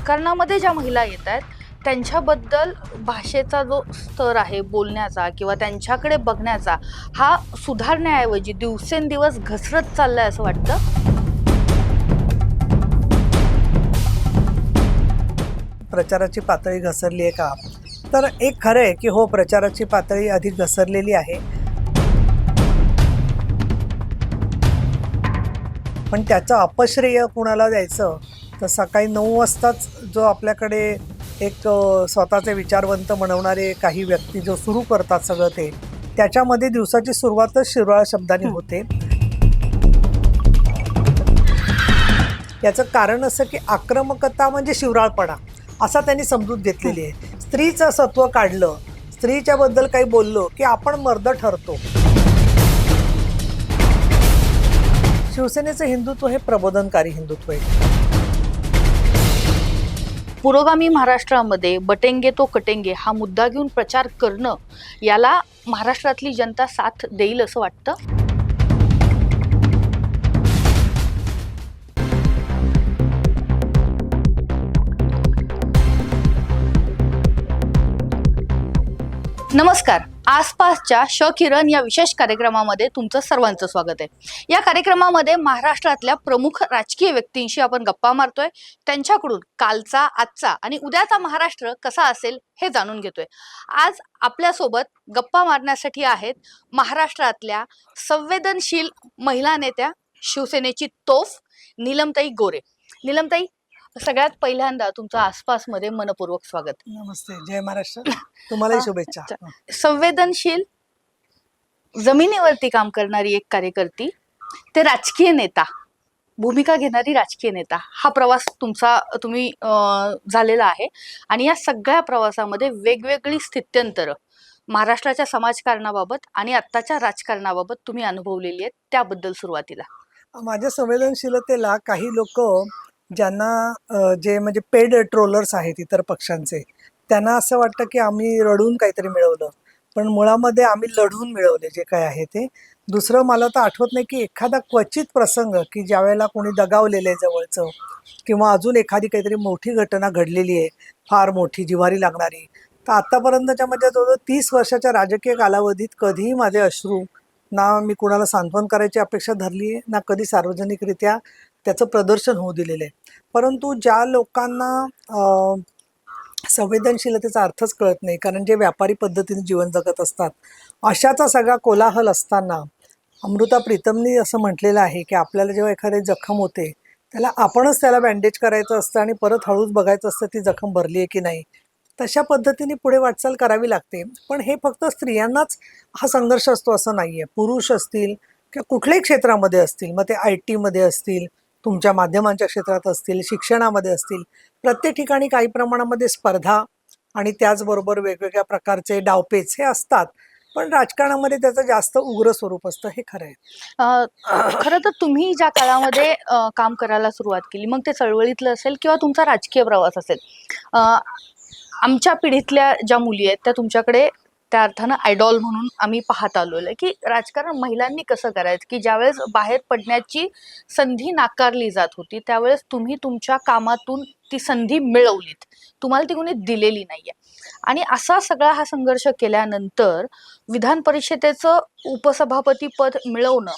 राजकारणामध्ये ज्या महिला येत आहेत त्यांच्याबद्दल भाषेचा जो स्तर आहे बोलण्याचा किंवा त्यांच्याकडे बघण्याचा हा सुधारण्याऐवजी दिवसेंदिवस घसरत चाललाय असं वाटतं? प्रचाराची पातळी घसरली आहे का? तर एक खरं आहे की हो प्रचाराची पातळी अधिक घसरलेली आहे. पण त्याचं अपश्रेय कुणाला द्यायचं? तर सकाळी नऊ वाजताच जो आपल्याकडे एक स्वतःचे विचारवंत म्हणवणारे काही व्यक्ती जो सुरू करतात सगळं ते त्याच्यामध्ये दिवसाची सुरुवातच शिरवाळ शब्दाने होते. याचं कारण असं की आक्रमकता म्हणजे शिवराळपणा असा त्यांनी समजूत घेतलेली आहे. स्त्रीचं सत्व काढलं स्त्रीच्या बद्दल काही बोललो की आपण मर्द ठरतो. शिवसेनेचं हिंदुत्व हे प्रबोधनकारी हिंदुत्व आहे. पुरोगामी महाराष्ट्रामध्ये बटेंगे तो कटेंगे हा मुद्दा घेऊन प्रचार करणं याला महाराष्ट्रातली जनता साथ देईल असं वाटतं? नमस्कार. आसपासच्या श किरण या विशेष कार्यक्रमामध्ये तुमचं सर्वांचं स्वागत आहे. या कार्यक्रमामध्ये महाराष्ट्रातल्या प्रमुख राजकीय व्यक्तींशी आपण गप्पा मारतोय. त्यांच्याकडून कालचा आजचा आणि उद्याचा महाराष्ट्र कसा असेल हे जाणून घेतोय. आज आपल्यासोबत गप्पा मारण्यासाठी आहेत महाराष्ट्रातल्या संवेदनशील महिला नेत्या शिवसेनेची तोफ नीलमताई गोरे. नीलमताई सगळ्यात पहिल्यांदा तुमचं आसपासमध्ये मनपूर्वक स्वागत. नमस्ते जय महाराष्ट्र. तुम्हालाही शुभेच्छा. संवेदनशील जमिनीवरती काम करणारी एक कार्यकर्ती ते राजकीय नेता भूमिका घेणारी राजकीय नेता हा प्रवास तुमचा तुम्ही झालेला आहे. आणि या सगळ्या प्रवासामध्ये वेगवेगळी स्थित्यंतरं महाराष्ट्राच्या समाजकारणाबाबत आणि आत्ताच्या राजकारणाबाबत तुम्ही अनुभवलेली आहेत त्याबद्दल सुरुवातीला. माझ्या संवेदनशीलतेला काही लोक ज्यांना जे म्हणजे पेड ट्रोलर्स आहेत इतर पक्षांचे त्यांना असं वाटतं की आम्ही रडून काहीतरी मिळवलं. पण मुळामध्ये आम्ही लढून मिळवले जे काय आहे ते. दुसरं मला तर आठवत नाही की एखादा क्वचित प्रसंग की ज्यावेळेला कोणी दगावलेलं आहे जवळचं किंवा अजून एखादी काहीतरी मोठी घटना घडलेली आहे फार मोठी जिवारी लागणारी तर आत्तापर्यंतच्या म्हणजे जवळजवळ तीस वर्षाच्या राजकीय कालावधीत कधीही माझे अश्रू ना मी कुणाला सांत्वन करायची अपेक्षा धरली आहे ना कधी सार्वजनिकरित्या त्याचं प्रदर्शन होऊ दिलेलं आहे. परंतु ज्या लोकांना संवेदनशीलतेचा अर्थच कळत नाही कारण जे व्यापारी पद्धतीने जीवन जगत असतात अशाचा सगळा कोलाहल असताना अमृता प्रीतमनी असं म्हटलेलं आहे की आपल्याला जेव्हा एखादी जखम होते त्याला आपणच त्याला बँडेज करायचं असतं आणि परत हळूच बघायचं असतं ती जखम भरली आहे की नाही. तशा पद्धतीने पुढे वाटचाल करावी लागते. पण हे फक्त स्त्रियांनाच हा संघर्ष असतो असं नाही आहे पुरुष असतील किंवा कुठल्याही क्षेत्रामध्ये असतील मग ते आय टीमध्ये असतील तुमच्या माध्यमांच्या क्षेत्रात असतील शिक्षणामध्ये असतील प्रत्येक ठिकाणी काही प्रमाणामध्ये स्पर्धा आणि त्याचबरोबर वेगवेगळ्या प्रकारचे डावपेच हे असतात. पण राजकारणामध्ये त्याचं जास्त उग्र स्वरूप असतं हे खरं आहे. खरं तर तुम्ही ज्या काळामध्ये काम करायला सुरुवात केली मग ते चळवळीतलं असेल किंवा तुमचा राजकीय प्रवास असेल आमच्या पिढीतल्या ज्या मुली आहेत त्या तुमच्याकडे त्या अर्थानं आयडॉल म्हणून आम्ही पाहत आलेलो आहे की राजकारण महिलांनी कसं करायचं? की ज्यावेळेस बाहेर पडण्याची संधी नाकारली जात होती त्यावेळेस तुम्ही तुमच्या कामातून ती संधी मिळवलीत. तुम्हाला ती कोणी दिलेली नाहीये. आणि असा सगळा हा संघर्ष केल्यानंतर विधान परिषदेचं उपसभापती पद मिळवणं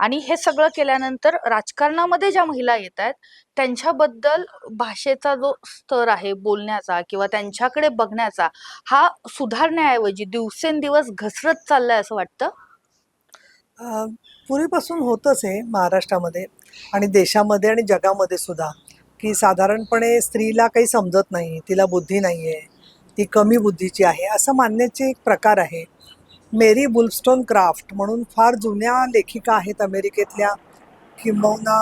आणि हे सगळं केल्यानंतर राजकारणामध्ये ज्या महिला येत आहेत त्यांच्याबद्दल भाषेचा जो स्तर आहे बोलण्याचा किंवा त्यांच्याकडे बघण्याचा हा सुधारण्याऐवजी दिवसेंदिवस घसरत चाललाय असं वाटतं? पूर्वीपासून होतच आहे महाराष्ट्रामध्ये आणि देशामध्ये आणि जगामध्ये सुद्धा की साधारणपणे स्त्रीला काही समजत नाही तिला बुद्धी नाही आहे ती कमी बुद्धीची आहे असं मानण्याचे एक प्रकार आहे. मेरी बुलस्टोन क्राफ्ट म्हणून फार जुन्या लेखिका आहेत अमेरिकेतल्या किंबहुना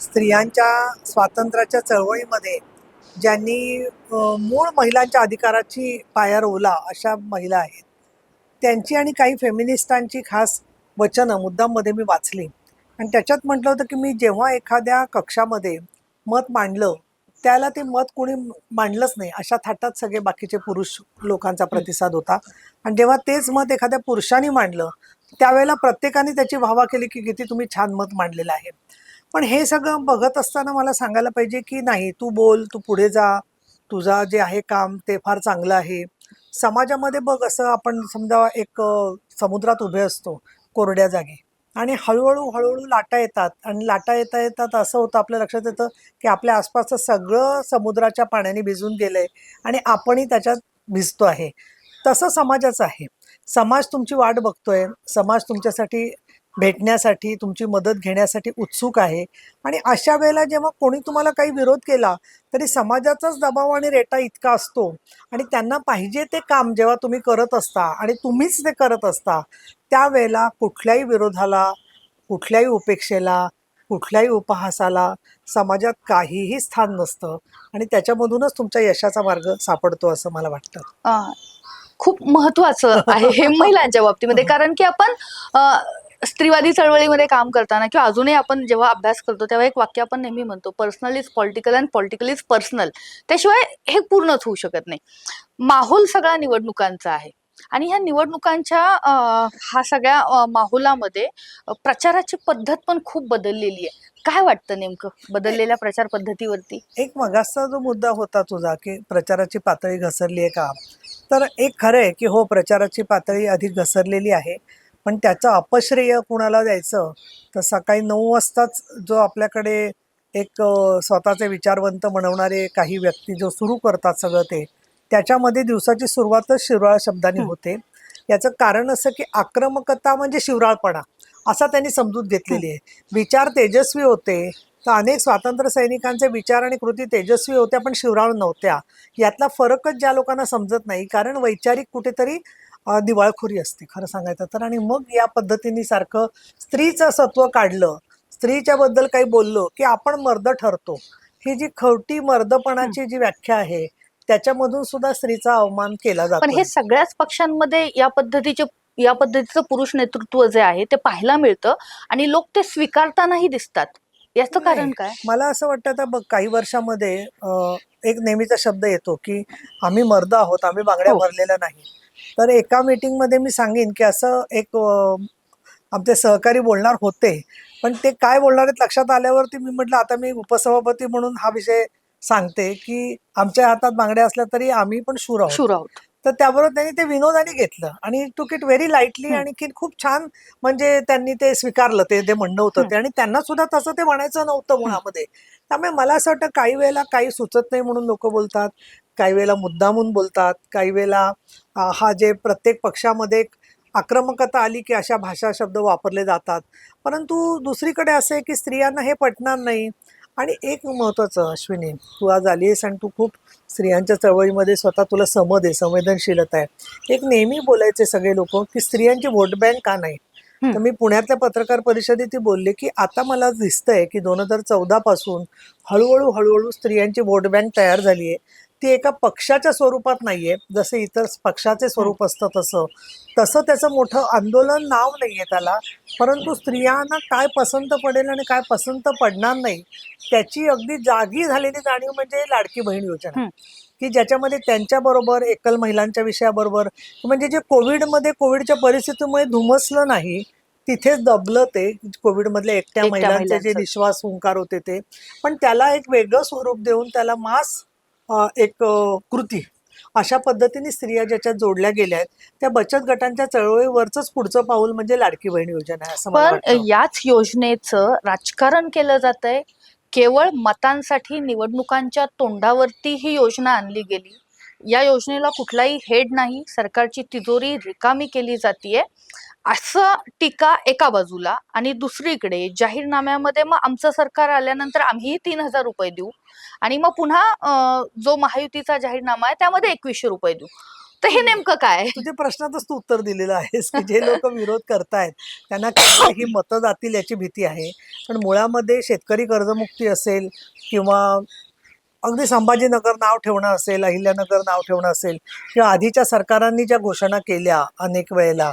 स्त्रियांच्या स्वातंत्र्याच्या चळवळीमध्ये ज्यांनी मूळ महिलांच्या अधिकाराची पाया रोवला अशा महिला आहेत. त्यांची आणि काही फेमिनिस्टांची खास वचनं मुद्दाममध्ये मी वाचली. आणि त्याच्यात म्हटलं होतं की मी जेव्हा एखाद्या कक्षामध्ये मत मांडलं त्याला ते मत कोणी मांडलंच नाही. अशा थाटात सगळे बाकीचे पुरुष लोकांचा प्रतिसाद होता. आणि जेव्हा तेच मत एखाद्या पुरुषाने मांडलं त्यावेळेला प्रत्येकाने त्याची वाहवा केली की किती तुम्ही छान मत मांडलेलं आहे. पण हे सगळं बघत असताना मला सांगायला पाहिजे की नाही तू बोल तू पुढे जा तुझा जे आहे काम ते फार चांगलं आहे. समाजामध्ये बघ असं आपण समजा एक समुद्रात उभे असतो कोरड्या जागी. आणि हळूहळू हळूहळू लाटा येतात. आणि लाटा येता येतात असं होतं आपल्या लक्षात येतं की आपल्या आसपासचं सगळं समुद्राच्या पाण्याने भिजून गेलं आहे आणि आपणही त्याच्यात भिजतो आहे. तसं समाजाचं आहे. समाज तुमची वाट बघतोय. समाज तुमच्यासाठी भेटण्यासाठी तुमची मदत घेण्यासाठी उत्सुक आहे. आणि अशा वेळेला जेव्हा कोणी तुम्हाला काही विरोध केला तरी समाजाचाच दबाव आणि रेटा इतका असतो. आणि त्यांना पाहिजे ते काम जेव्हा तुम्ही करत असता आणि तुम्हीच ते करत असता त्यावेळेला कुठल्याही विरोधाला कुठल्याही उपेक्षेला कुठल्याही उपहासाला समाजात काहीही स्थान नसतं. आणि त्याच्यामधूनच तुमच्या यशाचा मार्ग सापडतो असं मला वाटतं. खूप महत्वाचं आहे हे महिलांच्या बाबतीमध्ये. कारण की आपण स्त्रीवादी चळवळीमध्ये काम करताना किंवा अजूनही आपण जेव्हा अभ्यास करतो तेव्हा एक वाक्य आपण नेहमी म्हणतो personal is political and political is personal त्याशिवाय हे पूर्णच होऊ शकत नाही. माहोल सगळा निवडणुकांचा आहे. आणि ह्या निवडणुकांच्या हा सगळ्या माहोलामध्ये प्रचाराची पद्धत पण खूप बदललेली आहे. काय वाटतं नेमकं बदललेल्या प्रचार पद्धतीवरती? एक मगासचा जो मुद्दा होता तुझा की प्रचाराची पातळी घसरली आहे का? तर एक खरं आहे की हो प्रचाराची पातळी अधिक घसरलेली आहे. पण त्याचं अपश्रेय कुणाला द्यायचं? तर सकाळी नऊ वाजताच जो आपल्याकडे एक स्वतःचे विचारवंत म्हणवणारे काही व्यक्ती जो सुरू करतात सगळं ते त्याच्यामध्ये दिवसाची सुरुवातच शिवराळ शब्दाने. होते. याचं कारण असं की आक्रमकता म्हणजे शिवराळपणा असा त्यांनी समजूत घेतलेली आहे. विचार तेजस्वी होते तर अनेक स्वातंत्र्य सैनिकांचे विचार आणि कृती तेजस्वी होत्या पण शिवराळ नव्हत्या. यातला फरकच ज्या लोकांना समजत नाही कारण वैचारिक कुठेतरी दिवाळखोरी असते खरं सांगायचं तर. आणि मग या पद्धतीने सारखं स्त्रीचं सत्व काढलं स्त्रीच्या बद्दल काही बोललो की आपण मर्द ठरतो. ही जी खवटी मर्दपणाची जी व्याख्या आहे त्याच्यामधून सुद्धा स्त्रीचा अवमान केला पण जातो हे सगळ्याच पक्षांमध्ये या पद्धतीचे या पद्धतीचं पुरुष नेतृत्व जे आहे ते पाहायला मिळतं. आणि लोक ते स्वीकारतानाही दिसतात. याचं कारण. काय मला असं वाटतं आता बघ काही वर्षामध्ये एक नेहमीचा शब्द येतो की आम्ही मर्द आहोत आम्ही बांगड्या हो. भरलेल्या नाही तर एका मीटिंगमध्ये मी सांगेन की असं एक आमचे सहकारी बोलणार होते पण ते काय बोलणार आहेत लक्षात आल्यावरती मी म्हटलं आता मी उपसभापती म्हणून हा विषय सांगते की आमच्या हातात बांगड्या असल्या तरी आम्ही पण शूर आहोत शूर आहोत तर त्याबरोबर त्यांनी ते विनोदाने घेतलं. आणि टूक इट व्हेरी लाईटली. आणि की खूप छान म्हणजे त्यांनी ते स्वीकारलं ते ते म्हणणं होतं ते. आणि त्यांना सुद्धा तसं ते म्हणायचं नव्हतं मुळामध्ये. त्यामुळे मला असं वाटतं काही वेळेला काही सुचत नाही म्हणून लोक बोलतात. काही वेळेला मुद्दामून बोलतात. काही वेळेला हा जे प्रत्येक पक्षामध्ये आक्रमकता आली की अशा भाषा शब्द वापरले जातात. परंतु दुसरीकडे असं आहे की स्त्रियांना हे पटणार नाही. आणि एक महत्वाचं अश्विनी तू आज आली आहेस आणि तू खूप स्त्रियांच्या चळवळीमध्ये स्वतः तुला समज आहे संवेदनशीलता आहे. एक नेहमी बोलायचे सगळे लोक की स्त्रियांची व्होट बँक का नाही. तर मी पुण्यातल्या पत्रकार परिषदेत ती बोलले की आता मला दिसतंय की दोन हजार चौदा पासून हळूहळू हळूहळू स्त्रियांची व्होट बँक तयार झाली आहे ती एका पक्षाच्या स्वरूपात नाहीये. जसं इतर पक्षाचे स्वरूप असतं तसं. तसं त्याचं मोठं आंदोलन नाव नाहीये त्याला. परंतु स्त्रियांना काय पसंत पडेल आणि काय पसंत पडणार नाही त्याची अगदी जागी झालेली जाणीव म्हणजे लाडकी बहीण योजना. की ज्याच्यामध्ये त्यांच्याबरोबर एकल महिलांच्या विषयाबरोबर म्हणजे जे कोविडमध्ये कोविडच्या परिस्थितीमुळे धुमसलं नाही तिथेच दबलं ते. कोविडमधल्या एकट्या एकट्या महिलांचे जे. विश्वास हुंकार होते ते. पण त्याला एक वेगळं स्वरूप देऊन त्याला मास एक कृती. अशा पद्धतीने स्त्रिया ज्याच्यात जोडल्या गेल्या आहेत त्या बचत गटांच्या चळवळीवरच पुढचं पाऊल म्हणजे लाडकी बहीण योजना आहे असं पण याच योजनेचं राजकारण केलं जात आहे केवळ मतांसाठी निवडणुकांच्या तोंडावरती ही योजना आणली गेली. या योजनेला कुठलाही हेड नाही. सरकारची तिजोरी रिकामी केली जातीये. असं टीका एका बाजूला आणि दुसरीकडे जाहीरनाम्यामध्ये मग आमचं सरकार आल्यानंतर आम्हीही तीन हजार रुपये देऊ. आणि मग पुन्हा जो महायुतीचा जाहीरनामा आहे त्यामध्ये एकवीसशे रुपये देऊ. तर हे नेमकं काय तुझ्या प्रश्नातच तू उत्तर दिलेलं आहेस की जे लोक विरोध करतायत त्यांना काही ही मतं जातील याची भीती आहे. पण मुळामध्ये शेतकरी कर्जमुक्ती असेल किंवा अगदी संभाजीनगर नाव ठेवणं असेल अहिल्यानगर नाव ठेवणं असेल किंवा आधीच्या सरकारांनी ज्या घोषणा केल्या अनेक वेळेला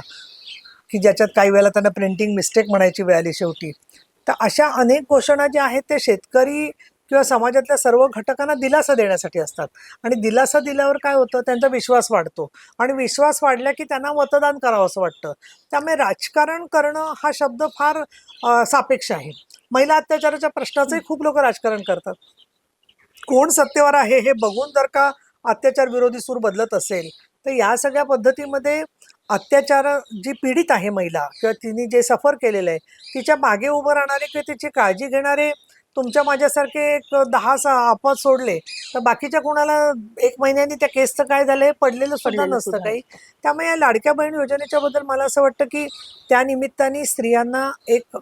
की ज्याच्यात काही वेळेला त्यांना प्रिंटिंग मिस्टेक म्हणायची वेळ आली शेवटी तर अशा अनेक घोषणा ज्या आहेत ते शेतकरी किंवा समाजातल्या सर्व घटकांना दिलासा देण्यासाठी असतात. आणि दिलासा दिल्यावर काय होतं? त्यांचा विश्वास वाढतो. आणि विश्वास वाढला की त्यांना मतदान करावं असं वाटतं. त्यामुळे राजकारण करणं हा शब्द फार सापेक्ष आहे. महिला अत्याचाराच्या प्रश्नाचंही खूप लोक राजकारण करतात. कोण सत्तेवर आहे हे बघून जर का अत्याचार विरोधी सूर बदलत असेल तर या सगळ्या पद्धतीमध्ये अत्याचार जी पीडित आहे महिला किंवा तिने जे सफर केलेलं आहे तिच्यामागे उभं राहणारे किंवा तिची काळजी घेणारे तुमच्या माझ्यासारखे एक दहा सहा अपवाद सोडले तर बाकीच्या कोणाला एक महिन्यानी त्या केसचं काय झालं हे पडलेलं सुद्धा नसतं. काही. त्यामुळे या लाडक्या बहीण योजनेच्या बद्दल मला असं वाटतं की त्या निमित्ताने स्त्रियांना एक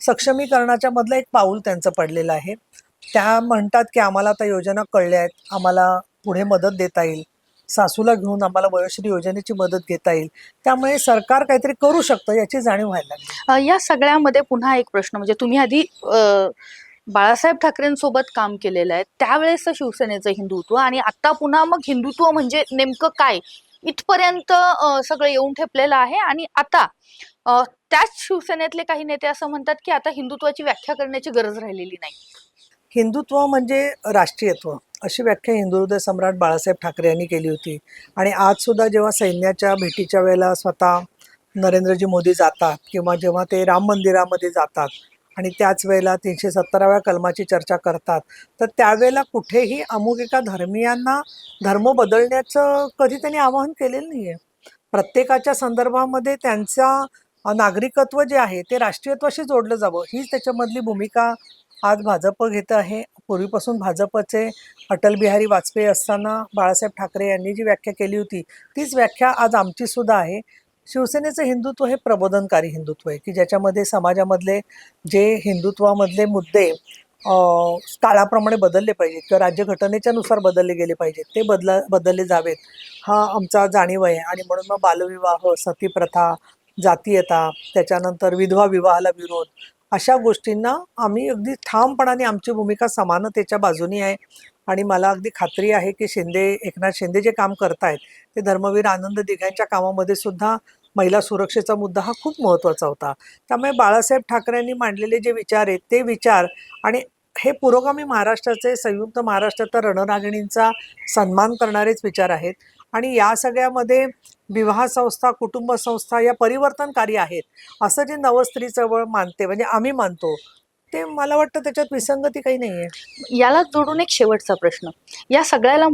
सक्षमीकरणाच्या मधलं एक पाऊल त्यांचं पडलेलं आहे. त्या म्हणतात की आम्हाला आता योजना कळल्या आहेत आम्हाला पुढे मदत देता येईल. सासूला घेऊन आम्हाला वयोश्री योजनेची मदत घेता येईल. त्यामुळे सरकार काहीतरी करू शकतं याची जाणीव व्हायला या सगळ्यामध्ये पुन्हा एक प्रश्न म्हणजे तुम्ही आधी बाळासाहेब ठाकरेंसोबत काम केलेलं आहे. त्यावेळेस शिवसेनेचं हिंदुत्व आणि आता पुन्हा मग हिंदुत्व म्हणजे नेमकं काय? इथपर्यंत सगळं येऊन ठेपलेलं आहे आणि आता त्याच शिवसेनेतले काही नेते असं म्हणतात की आता हिंदुत्वाची व्याख्या करण्याची गरज राहिलेली नाही. हिंदुत्व म्हणजे राष्ट्रीयत्व. अशी व्याख्या हिंदू हृदय सम्राट बाळासाहेब ठाकरे यांनी केली होती. आणि आज सुद्धा जेव्हा सैन्याच्या भेटीच्या वेळेला स्वतः नरेंद्रजी मोदी जातात किंवा जेव्हा ते राम मंदिरामध्ये जातात आणि त्याच वेळेला तीनशे सत्तराव्या कलमाची चर्चा करतात. तर त्यावेळेला कुठेही अमुक एका धर्मियांना धर्म बदलण्याचं कधी त्यांनी आवाहन केलेलं नाही आहे प्रत्येकाच्या संदर्भामध्ये त्यांचा नागरिकत्व जे आहे ते राष्ट्रीयत्वाशी जोडलं जावं हीच त्याच्यामधली भूमिका आज भाजप घेत आहे. पूर्वीपासून भाजपचे अटल बिहारी वाजपेयी असताना बाळासाहेब ठाकरे यांनी जी व्याख्या केली होती तीच व्याख्या आज आमची सुद्धा आहे. शिवसेनेचं हिंदुत्व हे प्रबोधनकारी हिंदुत्व आहे की ज्याच्यामध्ये समाजामधले जे हिंदुत्वामधले मुद्दे काळाप्रमाणे बदलले पाहिजेत किंवा राज्यघटनेच्या नुसार बदलले गेले पाहिजेत ते बदला बदलले जावेत हा आमचा जाणीव आहे. आणि म्हणून मग बालविवाह सतीप्रथा जातीयता त्याच्यानंतर विधवा विवाहाला विरोध अशा गोष्टींना आम्ही अगदी ठामपणाने आमची भूमिका समानतेच्या बाजूनी आहे. आणि मला अगदी खात्री आहे की शिंदे एकनाथ शिंदे जे काम करतायत ते धर्मवीर आनंद दिघांच्या कामामध्ये सुद्धा महिला सुरक्षेचा मुद्दा हा खूप महत्त्वाचा होता. त्यामुळे बाळासाहेब ठाकरेंनी मांडलेले जे विचार आहेत ते विचार आणि हे पुरोगामी महाराष्ट्राचे संयुक्त महाराष्ट्राच्या रणरागिणींचा सन्मान करणारेच विचार आहेत. आणि या सगळ्यामध्ये विवाह संस्था कुटुंब संस्था या परिवर्तनकारी आहेत. असं जे नवस्त्री चळवळ मानते म्हणजे आम्ही मानतो ते मला वाटतं त्याच्यात विसंगती काही नाही आहे याला जोडून एक शेवटचा प्रश्न. या सगळ्याला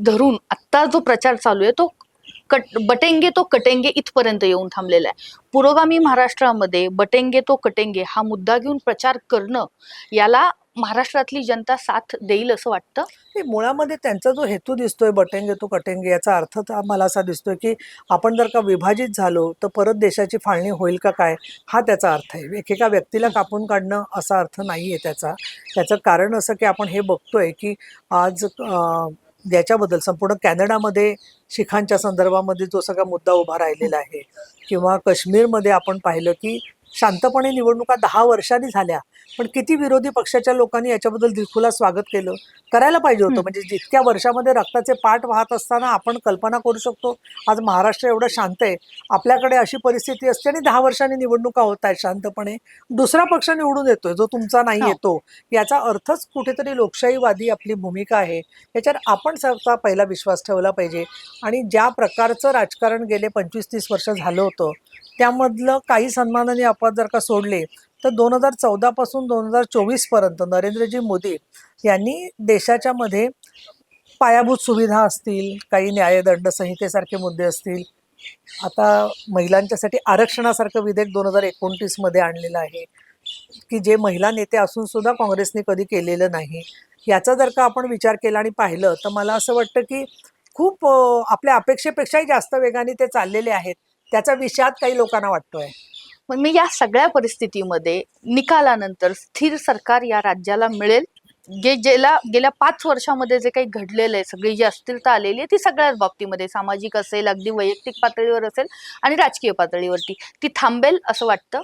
धरून आत्ता जो प्रचार चालू आहे तो कट बटेंगे तो कटेंगे इथपर्यंत येऊन थांबलेला आहे. पुरोगामी महाराष्ट्रामध्ये बटेंगे तो कटेंगे हा मुद्दा घेऊन प्रचार करणं याला महाराष्ट्रातली जनता साथ देईल असं वाटतं? मुळामध्ये त्यांचा जो हेतू दिसतोय बटेंगे तो कटेंगे याचा अर्थ तर मला असा दिसतोय की आपण जर का विभाजित झालो तर परत देशाची फाळणी होईल का काय? हा त्याचा अर्थ आहे. एकेका व्यक्तीला कापून काढणं असा अर्थ नाही आहे त्याचा. त्याचं कारण असं की आपण हे बघतोय की आज याच्याबद्दल संपूर्ण कॅनडामध्ये शिखांच्या संदर्भामध्ये जो सगळा मुद्दा उभा राहिलेला आहे किंवा काश्मीरमध्ये आपण पाहिलं की शांतपणे निवडणुका दहा वर्षांनी झाल्या पण किती विरोधी पक्षाच्या लोकांनी याच्याबद्दल दिलखुला स्वागत केलं? करायला पाहिजे होतं. म्हणजे जितक्या वर्षामध्ये रक्ताचे पाठ वाहत असताना आपण कल्पना करू शकतो आज महाराष्ट्र एवढं शांत आहे. आपल्याकडे अशी परिस्थिती असते आणि दहा वर्षांनी निवडणुका होत आहेत शांतपणे. दुसरा पक्ष निवडून येतोय जो तुमचा नाही हो. येतो. याचा अर्थच कुठेतरी लोकशाहीवादी आपली भूमिका आहे. याच्यावर आपण स्वतः पहिला विश्वास ठेवला पाहिजे. आणि ज्या प्रकारचं राजकारण गेले पंचवीस तीस वर्ष झालं होतं त्यामधलं काही सन्मानाने अपवाद जर का सोडले तर दोन हजार चौदापासून दोन हजार चोवीसपर्यंत नरेंद्रजी मोदी यांनी देशाच्या मध्ये पायाभूत सुविधा असतील काही न्यायदंड संहितेसारखे मुद्दे असतील. आता महिलांच्यासाठी आरक्षणासारखं विधेयक दोन हजार एकोणतीसमध्ये आणलेलं आहे की जे महिला नेते असून सुद्धा काँग्रेसने कधी केलेलं नाही याचा जर का आपण विचार केला आणि पाहिलं तर मला असं वाटतं की खूप आपल्या अपेक्षेपेक्षाही जास्त वेगाने ते चाललेले आहेत. त्याचा विषाद काही लोकांना वाटतोय. मग मी या सगळ्या परिस्थितीमध्ये निकालानंतर स्थिर सरकार या राज्याला मिळेल. जे ज्याला गेल्या पाच वर्षामध्ये जे काही घडलेलं आहे सगळी जी अस्थिरता आलेली आहे ती सगळ्याच बाबतीमध्ये सामाजिक असेल अगदी वैयक्तिक पातळीवर असेल आणि राजकीय पातळीवरती ती थांबेल असं वाटतं?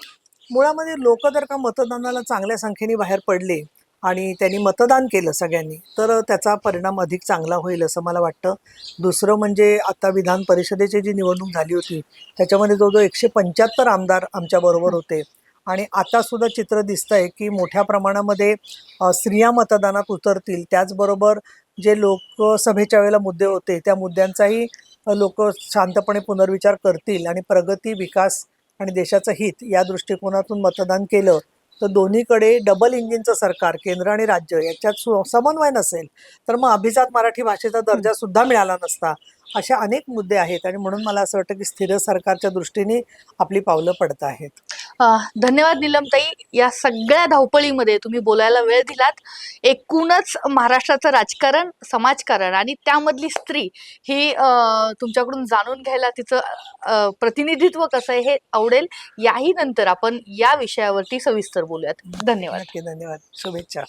मुळामध्ये लोक जर का मतदानाला चांगल्या संख्येने बाहेर पडले आणि त्यांनी मतदान केलं सगळ्यांनी तर त्याचा परिणाम अधिक चांगला होईल असं मला वाटतं. दुसरं म्हणजे आता विधान परिषदेची जी निवडणूक झाली होती त्याच्यामध्ये जवळजवळ एकशे पंच्याहत्तर आमदार आमच्याबरोबर होते. आणि आतासुद्धा चित्र दिसतं आहे की मोठ्या प्रमाणामध्ये स्त्रिया मतदानात उतरतील. त्याचबरोबर जे लोकसभेच्या वेळेला मुद्दे होते त्या मुद्द्यांचाही लोक शांतपणे पुनर्विचार करतील. आणि प्रगती विकास आणि देशाचं हित या दृष्टिकोनातून मतदान केलं तर दोन्हीकडे डबल इंजिनचं सरकार केंद्र आणि राज्य याच्यात सु- समन्वय नसेल तर मग अभिजात मराठी भाषेचा दर्जा सुद्धा मिळाला नसता अशा अनेक मुद्दे आहेत आणि म्हणून मला असं वाटतं की स्थिर सरकारच्या दृष्टीने आपली पावलं पडत आहेत. धन्यवाद निलमताई. या सगळ्या धावपळीमध्ये तुम्ही बोलायला वेळ दिलात. एकूणच महाराष्ट्राचं राजकारण समाजकारण आणि त्यामधली स्त्री ही तुमच्याकडून जाणून घ्यायला तिचं प्रतिनिधित्व कसं आहे हे आवडेल. याही नंतर आपण या विषयावरती सविस्तर बोलूयात. धन्यवाद. धन्यवाद. शुभेच्छा.